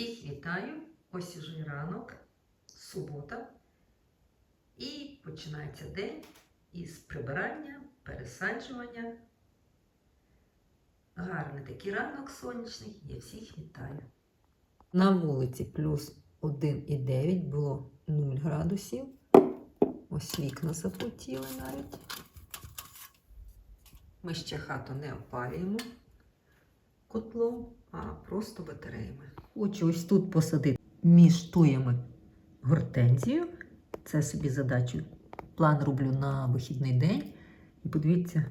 Всіх вітаю! Ось уже ранок, субота. І починається день із прибирання, пересаджування. Гарний такий ранок сонячний. Я всіх вітаю. На вулиці плюс 1,9 було 0 градусів. Ось вікна запотіли навіть. Ми ще хату не опалюємо котлом, а просто батареями. Хочу ось тут посадити між туями гортензію. Це собі задачу. План роблю на вихідний день. І подивіться,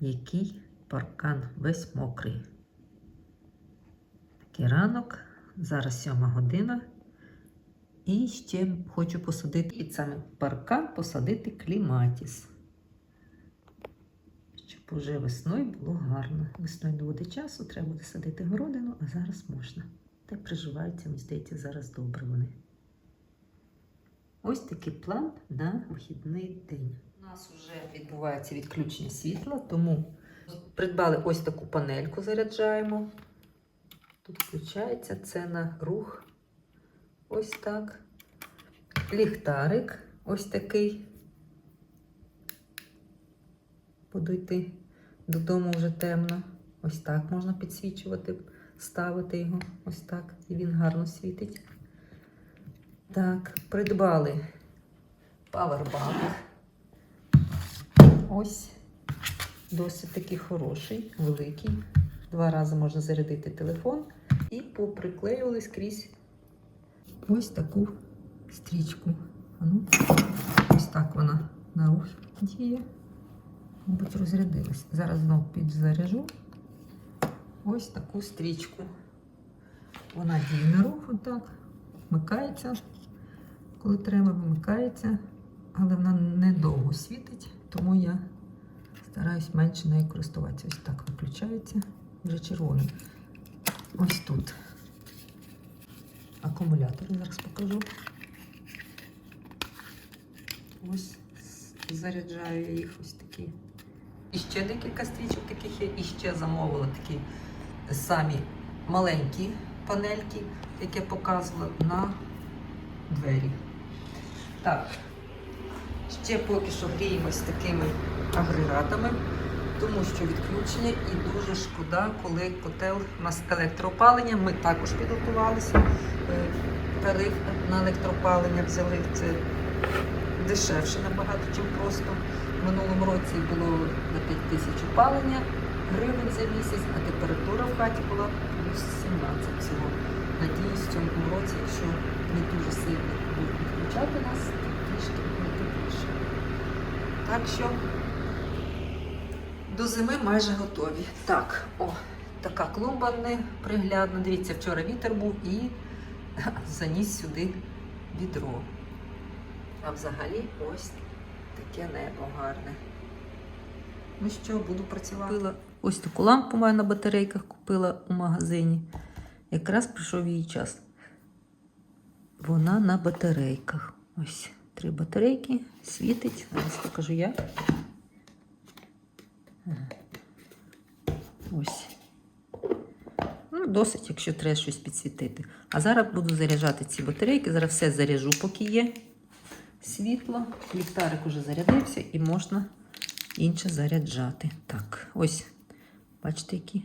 який паркан весь мокрий. Такий ранок, зараз сьома година. І ще хочу посадити під саме паркан посадити кліматіс. Щоб уже весною було гарно. Весною не буде часу, треба буде садити городину, а зараз можна. Та й приживаються, мені здається, зараз добре вони. Ось такий план на вихідний день. У нас вже відбувається відключення світла, тому придбали ось таку панельку, заряджаємо. Тут включається це на рух. Ось так. Ліхтарик ось такий. Буду йти додому вже темно. Ось так можна підсвічувати, ставити його ось так, і він гарно світить. Так, придбали павербанк. Ось досить такий хороший, великий. Два рази можна зарядити телефон і поприклеювали скрізь ось таку стрічку. Ну, ось так вона на рух діє. Мабуть, розрядилась. Зараз знову підзаряжу ось таку стрічку. Вона діє на рух, отак, вмикається, коли треба, вимикається, але вона недовго світить, тому я стараюсь менше нею користуватися. Ось так виключається, вже червоний. Ось тут. Акумулятори зараз покажу. Ось заряджаю їх ось такі. І ще декілька стрічок таких є, і ще замовила такі самі маленькі панельки, які я показувала на двері. Так, ще поки що гріємось такими агрегатами, тому що відключення і дуже шкода, коли котел у нас електроопалення. Ми також підготувалися. Е, Тариф на електроопалення взяли це дешевше набагато, ніж просто. В минулому році було на 5 тисяч опалення гривень за місяць, а температура в хаті була плюс 17 всього. Надіюсь, в цьому році, якщо не дуже сильно будуть відключати нас, трішки буде тепліше. Так що до зими майже готові. Так, о, така клумба неприглядна. Дивіться, вчора вітер був і заніс сюди відро. А взагалі ось таке небо гарне. Ну що, буду працювати. Купила ось таку лампу маю на батарейках, купила у магазині. Якраз прийшов її час. Вона на батарейках. Ось три батарейки, світить. Зараз покажу. Ага. Ось. Ну, досить, якщо треба щось підсвітити. А зараз буду заряджати ці батарейки. Зараз все заряжу, поки є світло. Ліхтарик уже зарядився і можна інше заряджати. Так, ось, бачите, які.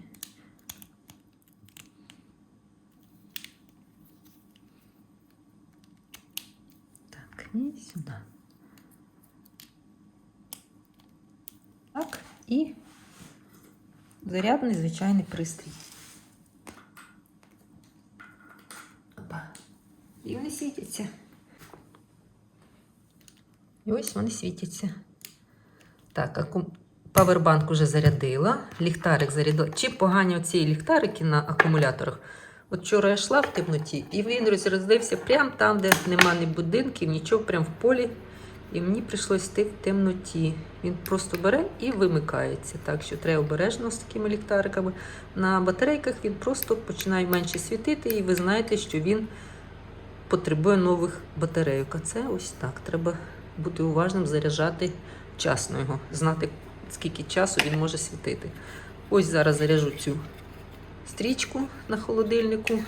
Так, і сюди. Так, і зарядний звичайний пристрій. Опа. І вони світяться. І ось вони світяться. Так, павербанк уже зарядила, ліхтарик зарядила. Чи погані оці ліхтарики на акумуляторах? От вчора я йшла в темноті, і він розрядився прямо там, де нема ні будинків, нічого, прямо в полі. І мені прийшлось йти в темноті. Він просто бере і вимикається. Так що треба обережно з такими ліхтариками. На батарейках він просто починає менше світити, і ви знаєте, що він потребує нових батарейок. А це ось так. Треба бути уважним, заряджати вчасно його, знати, скільки часу він може світити. Ось зараз заряжу цю стрічку на холодильнику.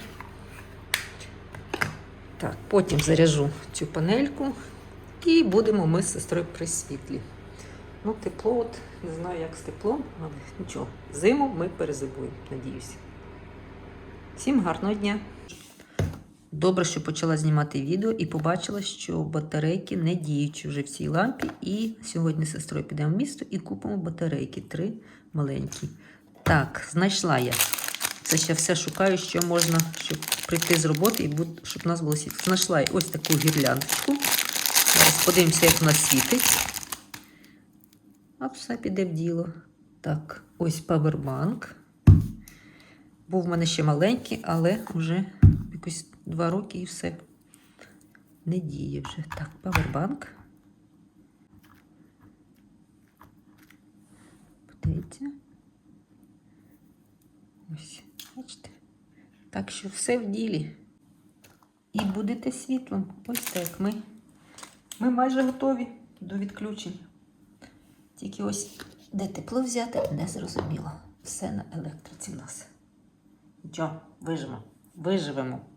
Так, потім заряжу цю панельку і будемо ми з сестрою при світлі. Ну, тепло, от не знаю, як з теплом, але нічого. Зиму ми перезимуємо, надіюся. Всім гарного дня! Добре, що почала знімати відео і побачила, що батарейки не діючі вже в цій лампі. І сьогодні з сестрою підемо в місто і купимо батарейки. Три маленькі. Так, знайшла я. Це ще все шукаю, що можна, щоб прийти з роботи і буд- щоб у нас було світло. Знайшла я ось таку гірляндочку. Зараз подивимося, як вона світить. А все піде в діло. Так, ось павербанк. Був в мене ще маленький, але вже якось два роки і все. Не діє вже. Так, павербанк. Подивіться. Ось, бачите. Так що все в ділі. І будете світлом. Ось так ми. Ми майже готові до відключень. Тільки ось де тепло взяти, не зрозуміло. Все на електриці в нас. Нічого, виживемо. Виживемо.